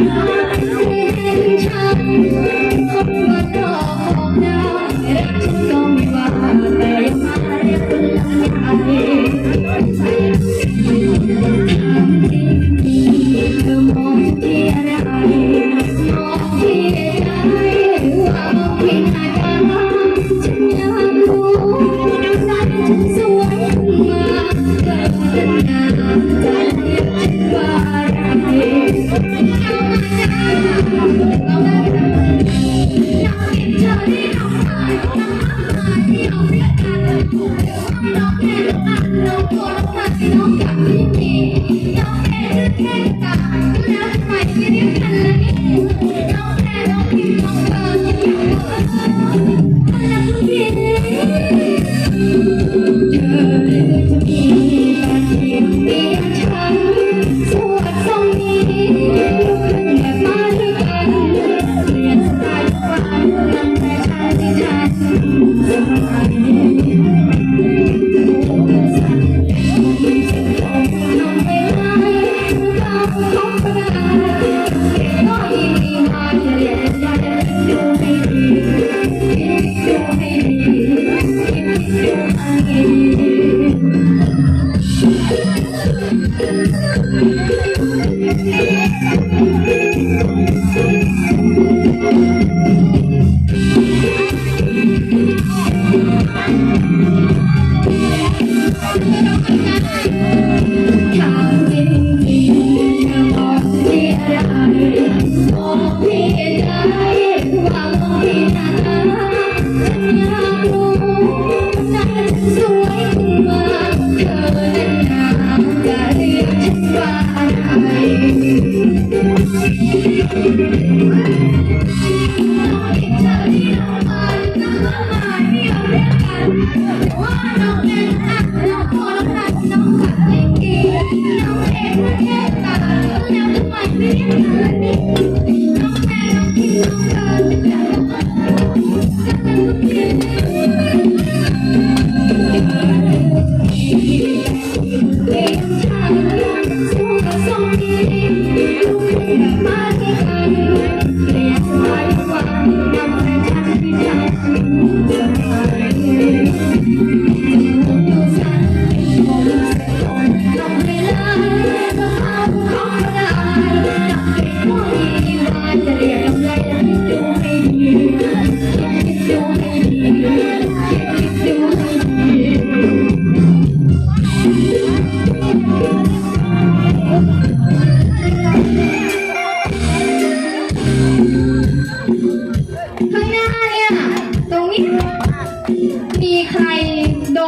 Thank you. Thank you.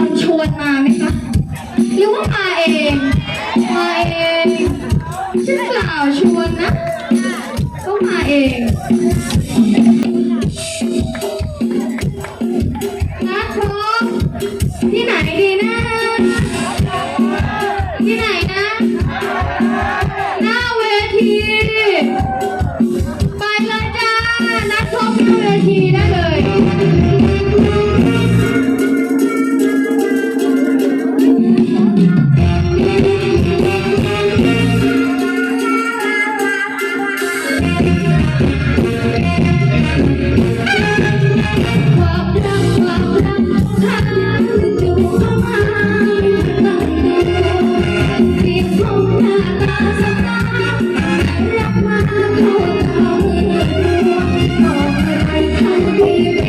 นชวนมาไหมคะหรือว่ามาเองมาเองฉันเปล่าชวนนะ ก็มาเอง Thank you.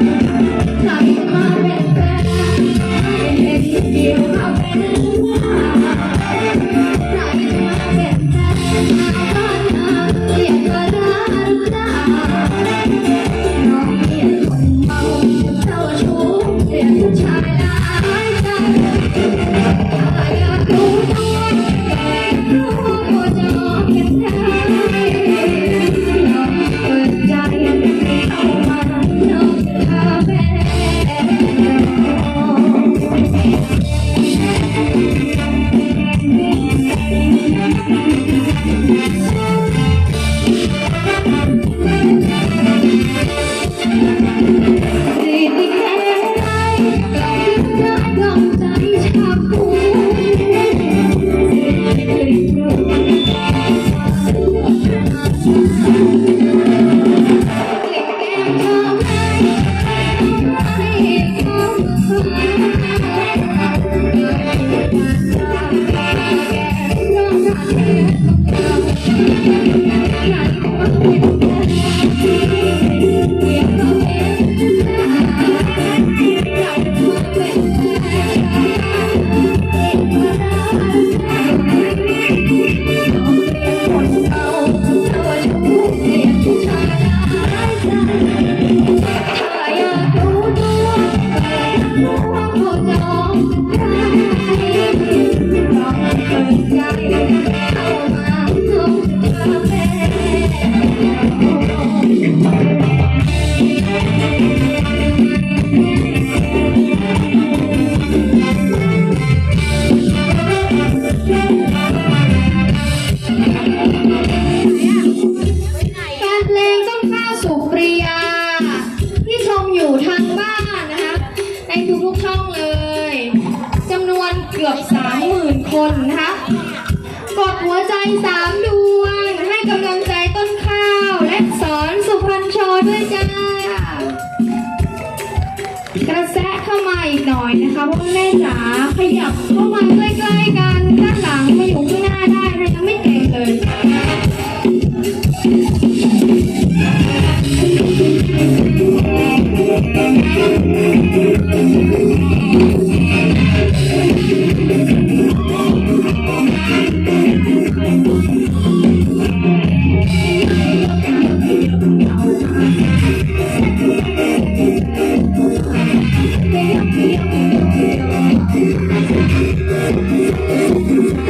Thank you. อีกหน่อยนะคะพ่อแม่จ๋าขยับเข้ามาใกล้ Thank you.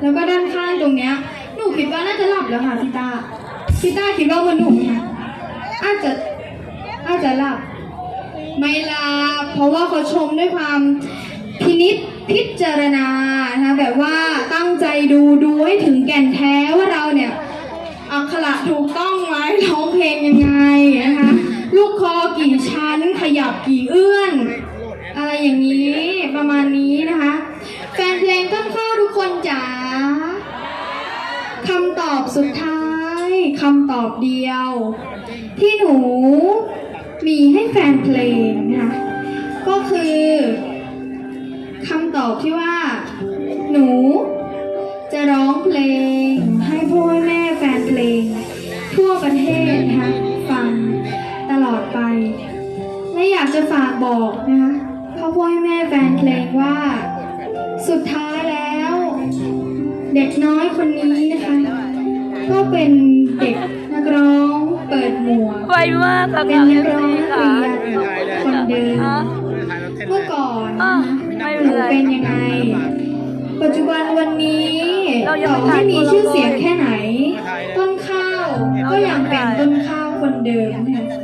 แล้วก็ด้านข้างตรงเนี้ย หนูคิดว่าน่าจะหลับแล้วค่ะพี่ตาพี่ตาคิดว่ามันหนูเนี่ยอาจจะอาจจะหลับ ไม่หลับเพราะว่าเขาชมด้วยความพินิษพิจารณานะแบบว่าตั้งใจดูดูให้ถึงแก่นแท้ว่าเราเนี่ยอักขระถูกต้องไหมร้องเพลงยังไงนะคะลูกคอกี่ชั้นขยับกี่เอื้อน อะไรอย่างนี้ประมาณ สุดท้ายคำตอบเดียว ที่หนูมีให้แฟนเพลงนะคะก็คือคำตอบที่ว่า หนู จะร้องเพลงให้พ่อแม่แฟนเพลง ทั่วประเทศนะคะฟังตลอดไป และอยากจะฝากบอกนะคะพ่อพ่อแม่แฟนเพลงว่า สุดท้ายแล้ว เด็กน้อยคนนี้นะคะ ก็เป็นเด็กนักร้องเปิดหมวกไวมากค่ะเป็นนักร้องพี่นักค่ะเรียนคนเดิมอะเมื่อก่อนอะนะไม่หเป็นนูไรเป็นยังไง ปัจจุบันวันนี้เรายังต่อให้มีชื่อเสียงแค่ไหนถ่ายเลยต้นข้าวก็ยังเป็นต้นข้าวคนเดิมนะคะ